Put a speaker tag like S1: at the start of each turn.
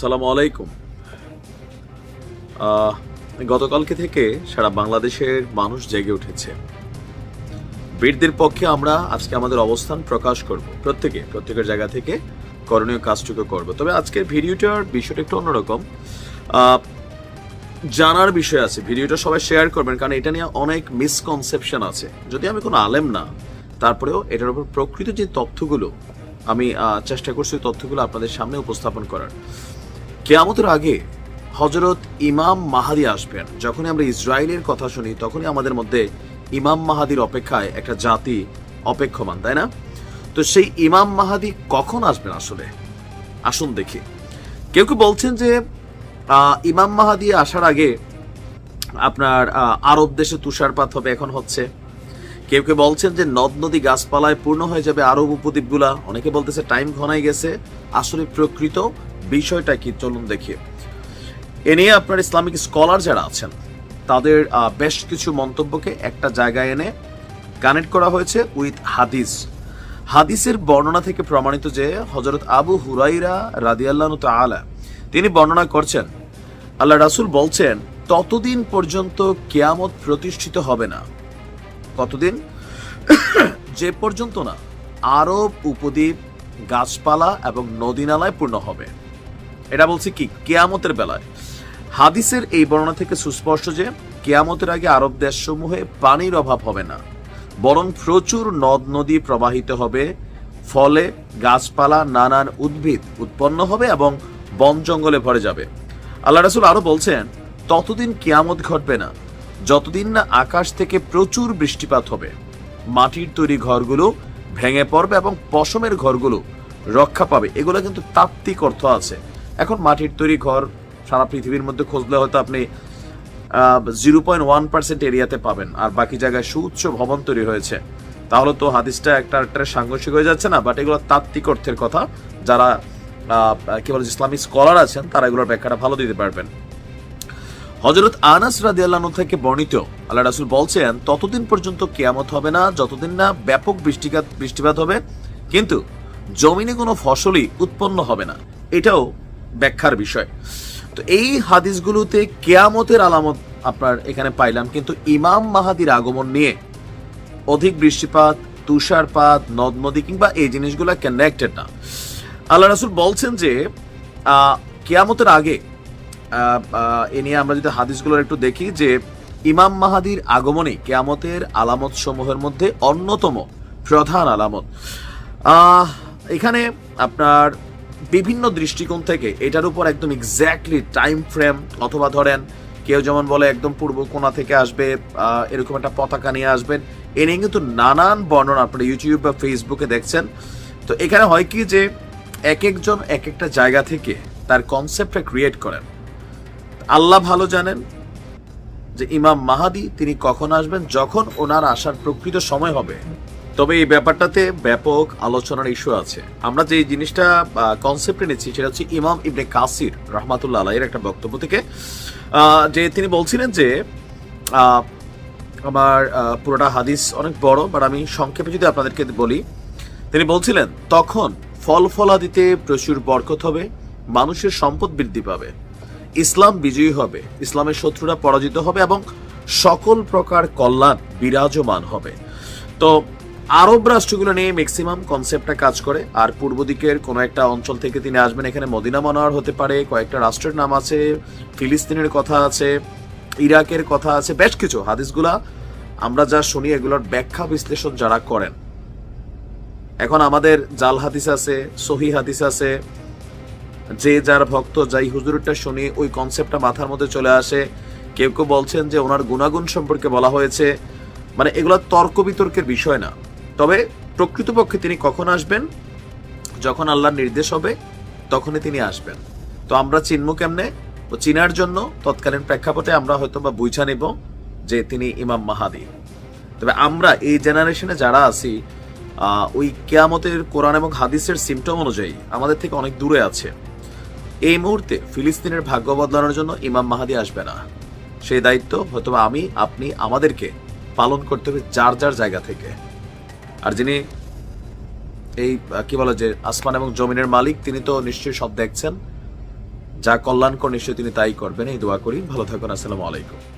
S1: সালাম আলাইকুম। গতকালকে থেকে সারা বাংলাদেশের মানুষ জেগে উঠেছে। বীরদের পক্ষে আমরা আজকে আমাদের অবস্থান প্রকাশ করব। প্রত্যেকে, প্রত্যেকের জায়গা থেকে করণীয় কাজটুকু করব। তবে আজকের ভিডিওটার বিষয়টা একটু অন্যরকম। জানার বিষয় আছে। ভিডিওটা সবাই শেয়ার করবেন, কারণ এটা নিয়ে অনেক মিসকনসেপশন আছে। যদি আমি কোনো আলেম না, তারপরেও এটার উপর প্রকৃত যে তথ্যগুলো আমি চেষ্টা করছি তথ্যগুলো আপনাদের সামনে উপস্থাপন করার। কেয়ামতের আগে হজরত ইমাম মাহাদি আসবেন। যখনই আমরা ইসরায়েলের কথা শুনি, তখনই আমাদের মধ্যে ইমাম মাহাদির অপেক্ষায় একটা জাতি অপেক্ষমান, তাই না? তো সেই ইমাম মাহাদি কখন আসবেন আসলে? আসুন দেখি। কেউ কেউ বলছেন যে ইমাম মাহাদি আসার আগে আপনার আরব দেশে তুষারপাত হবে, এখন হচ্ছে। কেউ কেউ বলছেন যে নদ নদী গাছপালায় পূর্ণ হয়ে যাবে আরব উপদ্বীপগুলা। অনেকে বলতেছে টাইম ঘনাই গেছে। আসলে প্রকৃত বিষয়টা কি চলুন দেখি। এ নিয়ে আপনার ইসলামিক স্কলার যারা আছেন, তাদের বেশ কিছু মন্তব্যকে একটা জায়গায় এনে কানেক্ট করা হয়েছে উইথ হাদিস। হাদিসের বর্ণনা থেকে প্রমাণিত যে হজরত আবু হুরাইরা রাদিয়াল্লাহু তাআলা, তিনি বর্ণনা করছেন, আল্লাহ রাসুল বলছেন, ততদিন পর্যন্ত কেয়ামত প্রতিষ্ঠিত হবে না। কতদিন? যে পর্যন্ত না, আরব উপদ্বীপ, গাছপালা এবং নদীনালায় পূর্ণ হবে। এটা বলছি কি? কেয়ামতের বেলায়। হাদিসের এই বর্ণনা থেকে সুস্পষ্ট যে, কেয়ামতের আগে আরব দেশসমূহে পানির অভাব হবে না, বরং প্রচুর নদ নদী প্রবাহিত হবে, ফলে গাছপালা, নানান উদ্ভিদ উৎপন্ন হবে এবং বন জঙ্গলে ভরে যাবে। আল্লাহ রাসুল আরও বলছেন, ততদিন কেয়ামত ঘটবে না যতদিন না আকাশ থেকে প্রচুর বৃষ্টিপাত হবে, মাটির তৈরি ঘরগুলো, ভেঙে পড়বে এবং পশমের ঘরগুলো রক্ষা পাবে। এগুলো কিন্তু তাত্ত্বিক অর্থ আছে। এখন মাটির তৈরি ঘর সারা পৃথিবীর মধ্যে খুঁজলে হয়তো আপনি জিরো পয়েন্ট ওয়ান পার্সেন্ট এরিয়াতে পাবেন, আর বাকি জায়গায় সুউচ্চ ভবন তৈরি হয়েছে। তাহলে তো হাদিসটা একটা একটা সাংঘর্ষিক হয়ে যাচ্ছে না বাট এগুলো তাত্ত্বিক অর্থের কথা। যারা কি বলে ইসলামিক স্কলার আছেন, তারা এগুলোর ব্যাখ্যাটা ভালো দিতে পারবেন। হজরত আনাস রাদিয়াল্লাহু থেকে বর্ণিত, আল্লাহ রাসুল বলছেন, ততদিন পর্যন্ত কেয়ামত হবে না, যতদিন না ব্যাপক বৃষ্টিপাত বৃষ্টিপাত হবে, কিন্তু জমিনে কোনো ফসলই উৎপন্ন হবে না। এটাও ব্যাখ্যার বিষয়। তো এই হাদিসগুলোতে কেয়ামতের আলামত আপনার এখানে পাইলাম, কিন্তু ইমাম মাহাদির আগমন নিয়ে অধিক বৃষ্টিপাত, তুষারপাত নদ নদী কিংবা এই জিনিসগুলো কানেক্টেড না। আল্লাহ রাসুল বলছেন যে কেয়ামতের আগে এ নিয়ে আমরা যদি হাদিসগুলোর একটু দেখি যে ইমাম মাহাদির আগমনে কেয়ামতের আলামত সমূহের মধ্যে অন্যতম প্রধান আলামত। এখানে আপনার বিভিন্ন দৃষ্টিকোণ থেকে এটার উপর একদম এক্স্যাক্টলি টাইম ফ্রেম অথবা ধরেন কেউ যেমন বলে একদম পূর্ব কোণা থেকে আসবে এরকম একটা পতাকা নিয়ে আসবেন। এ নিয়ে কিন্তু নানান বর্ণনা আপনারা ইউটিউব বা ফেসবুকে দেখছেন। তো এখানে হয় কি যে এক একজন এক একটা জায়গা থেকে তার কনসেপ্টটা ক্রিয়েট করেন। আল্লাহ ভালো জানেন যে ইমাম মাহাদি তিনি কখন আসবেন, যখন ওনার আসার প্রকৃত সময় হবে। তবে এই ব্যাপারটাতে ব্যাপক আলোচনার ইস্যু আছে। আমরা যে জিনিসটা কনসেপ্টে নিচ্ছি সেটা হচ্ছে ইমাম ইবনে কাসির রহমাতুল্লাহ আলাইয়ের একটা বক্তব্য থেকে যে তিনি বলছিলেন যে আমার পুরোটা হাদিস অনেক বড় বাট আমি সংক্ষেপে যদি আপনাদেরকে বলি, তিনি বলছিলেন, তখন ফল ফলাদিতে প্রচুর বরকত হবে, মানুষের সম্পদ বৃদ্ধি পাবে। ইসলাম বিজয়ী হবে, ইসলামের শত্রুরা পরাজিত হবে এবং সকল প্রকার কল্যাণ বিরাজমান হবে। তো আরব রাষ্ট্রগুলো নিয়ে ম্যাক্সিমাম কনসেপ্টটা কাজ করে, আর পূর্ব দিকের কোনো একটা অঞ্চল থেকে তিনি আসবেন, এখানে মদিনা মনোয়ার হতে পারে, কয়েকটা রাষ্ট্রের নাম আছে, ফিলিস্তিনের কথা আছে, ইরাকের কথা আছে, বেশ কিছু হাদিসগুলা আমরা যা শুনি এগুলোর ব্যাখ্যা বিশ্লেষণ যারা করেন। এখন আমাদের জাল হাদিস আছে, সহি হাদিস আছে যে যার ভক্ত, যাই হুজুরটা শুনি, ওই কনসেপ্টটা মাথার মধ্যে চলে আসে। কেউ কেউ বলছেন যে ওনার গুণাগুণ সম্পর্কে বলা হয়েছে। মানে এগুলো তর্ক বিতর্কের বিষয় না। তবে প্রকৃতপক্ষে তিনি কখন আসবেন? যখন আল্লাহর নির্দেশ হবে, তখনই তিনি আসবেন। তো আমরা চিনব কেমনে? ও চিনার জন্য তৎকালীন প্রেক্ষাপটে আমরা হয়তো বা বুঝা নেব যে তিনি ইমাম মাহাদি। তবে আমরা এই জেনারেশনে যারা আছি ওই কেয়ামতের কোরআন এবং হাদিসের সিমটম অনুযায়ী আমাদের থেকে অনেক দূরে আছে। এই মুহূর্তে ফিলিস্তিনের ভাগ্য বদলানোর জন্য ইমাম মাহাদি আসবে না। সেই দায়িত্ব হয়তো আমি, আপনি আমাদেরকে পালন করতে হবে যার যার জায়গা থেকে। আর যিনি এই, কি বলো যে, আসমান এবং জমিনের মালিক, তিনি তো নিশ্চয়ই সব দেখছেন। যা কল্যাণকর, নিশ্চয়ই তিনি তাই করবেন। এই দোয়া করি। ভালো থাকুন। আসসালামু আলাইকুম।